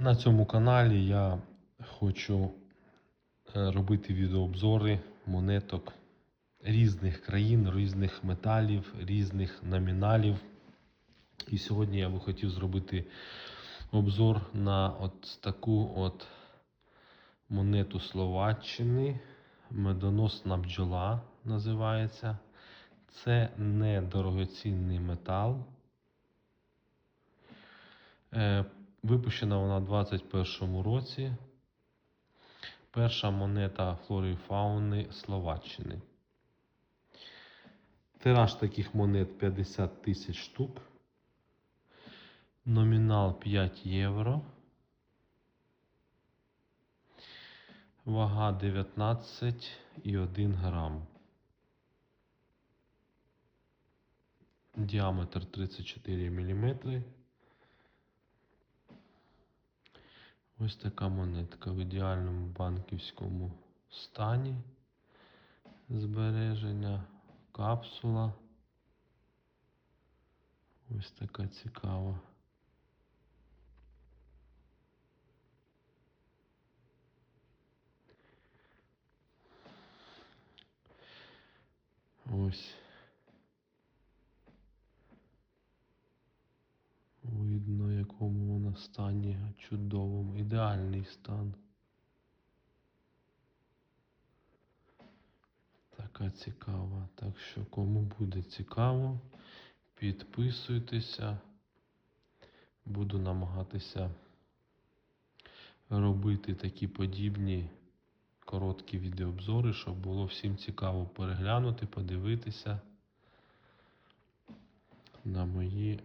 На цьому каналі я хочу е, робити відеообзори монеток різних країн, різних металів, різних номіналів. І сьогодні я би хотів зробити обзор на от таку от монету Словаччини. Медоносна бджола називається. Це не дорогоцінний метал. Випущена вона у 2021 році. Перша монета флори і фауни Словаччини. Тираж таких монет 50 тисяч штук. Номінал 5 євро. Вага 19,1 грам. Діаметр 34 мм. Ось така монетка в ідеальному банківському стані. Збереження, капсула. Ось така цікава. Ось. Видно, якому вона стані чудовому. Ідеальний стан. Така цікава. Так що, кому буде цікаво, підписуйтеся. Буду намагатися робити такі подібні короткі відеообзори, щоб було всім цікаво переглянути, подивитися на мої